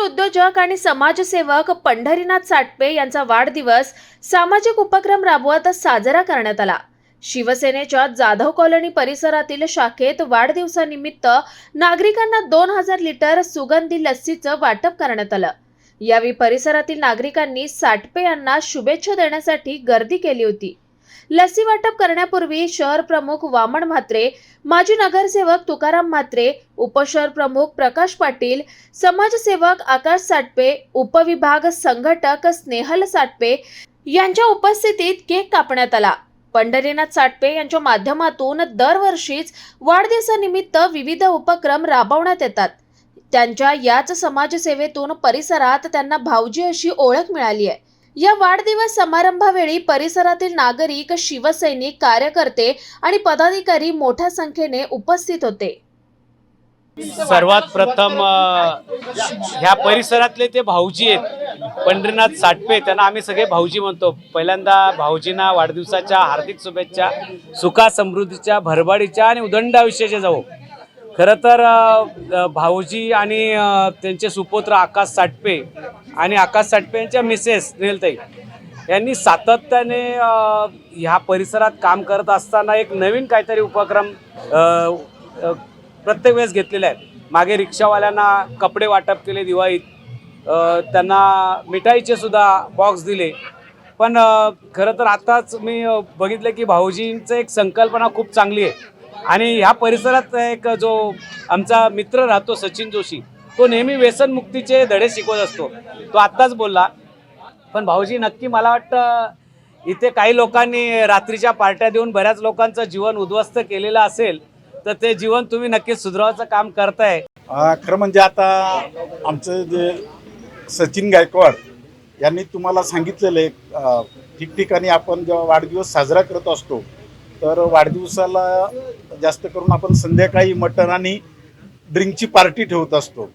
उद्योजक आणि समाजसेवक पंढरीनाथ साटपे यांचा वाढदिवस सामाजिक उपक्रम राबवत साजरा करण्यात आला. शिवसेनेच्या जाधव कॉलनी परिसरातील शाखेत वाढदिवसानिमित्त नागरिकांना दोन हजार लिटर सुगंधी लस्सीचं वाटप करण्यात आलं. यावेळी परिसरातील नागरिकांनी साटपे यांना शुभेच्छा देण्यासाठी गर्दी केली होती. लसी वाटप करण्यापूर्वी शहर प्रमुख वामन म्हात्रे माजी नगरसेवक तुकाराम म्हात्रे उपशहर प्रमुख प्रकाश पाटील समाजसेवक आकाश साटपे उपविभाग संघटक स्नेहल साटपे यांच्या उपस्थितीत केक कापण्यात आला. पंढरीनाथ साटपे यांच्या माध्यमातून दरवर्षीच वाढदिवसानिमित्त विविध उपक्रम राबवण्यात येतात. त्यांच्या याच समाजसेवेतून परिसरात त्यांना भाऊजी अशी ओळख मिळाली आहे. या वाढदिवस समारंभावेळी परिसरातील नागरिक शिवसैनिक कार्यकर्ते आणि पदाधिकारी मोठ्या संख्येने उपस्थित होते. सर्वात प्रथम ह्या परिसरातले ते भाऊजी आहेत. पंढरीनाथ साटपे त्यांना आम्ही सगळे भाऊजी म्हणतो. पहिल्यांदा भाऊजींना वाढदिवसाच्या हार्दिक शुभेच्छा सुखा समृद्धीच्या भरभराटीच्या आणि उदंड आयुष्याच्या जाऊ खरं तर भाऊजी आणि त्यांचे सुपुत्र आकाश साटपे आणि आकाश साटपे यांच्या मिसेस निलताई यांनी सातत्याने ह्या परिसरात काम करत असताना एक नवीन काहीतरी उपक्रम प्रत्येक वेळेस घेतलेले आहेत. मागे रिक्षावाल्यांना कपडे वाटप केले दिवाळीत त्यांना मिठाईचे सुद्धा बॉक्स दिले. पण खरं तर आताच मी बघितलं की भाऊजींचं एक संकल्पना खूप चांगली आहे. आणि ह्या परिसरात एक जो आमचा मित्र राहतो सचिन जोशी तो नेहमी व्यसनमुक्तीचे धडे शिकवत असतो. तो आत्ताच बोलला पण भाऊजी नक्की मला वाटतं इथे काही लोकांनी रात्रीच्या पार्ट्या देऊन बऱ्याच लोकांचं जीवन उद्ध्वस्त केलेलं असेल तर ते जीवन तुम्ही नक्कीच सुधारवायचं काम करताय. खरं म्हणजे आता आमचं जे सचिन गायकवाड यांनी तुम्हाला सांगितलेलं आहे ठिकठिकाणी आपण जेव्हा वाढदिवस साजरा करत असतो तर वाढदिवसाला जास्त करून आपण संध्याकाळी मटण आणि ड्रिंकची पार्टी ठेवत असतो.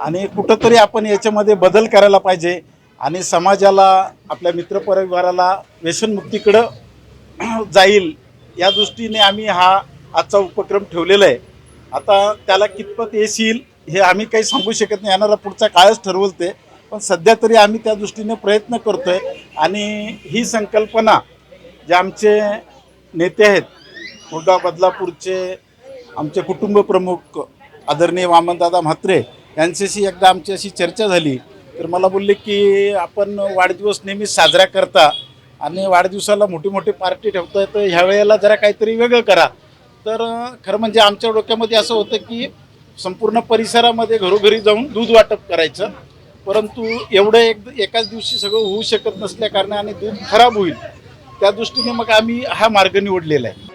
आणि कुठंतरी आपण याच्यामध्ये बदल करायला पाहिजे आणि समाजाला आपल्या मित्रपरिवाराला व्यसनमुक्तीकडं जाईल या दृष्टीने आम्ही हा आजचा उपक्रम ठेवलेला आहे. आता त्याला कितपत येशील हे आम्ही काही सांगू शकत नाही येणारा पुढचा काळच ठरवल ते. पण सध्या तरी आम्ही त्या दृष्टीने प्रयत्न करतोय आणि ही संकल्पना जे आमचे नेते आहेत मुलगा बदलापूरचे आमचे कुटुंब प्रमुख आदरणीय वामनदादा म्हात्रे यांच्याशी एकदा आमची अशी चर्चा झाली तर मला बोलले की आपण वाढदिवस नेहमी साजरा करता आणि वाढदिवसाला मोठी मोठी पार्टी ठेवता तर ह्या वेळेला जरा काहीतरी वेगळं करा. तर खरं म्हणजे आमच्या डोक्यामध्ये असं होतं की संपूर्ण परिसरामध्ये घरोघरी जाऊन दूध वाटप करायचं परंतु एवढं एक एकाच दिवशी सगळं होऊ शकत नसल्या कारणाने दूध खराब होईल. त्या दृष्टीने मग आम्ही हा मार्ग निवडलेला आहे.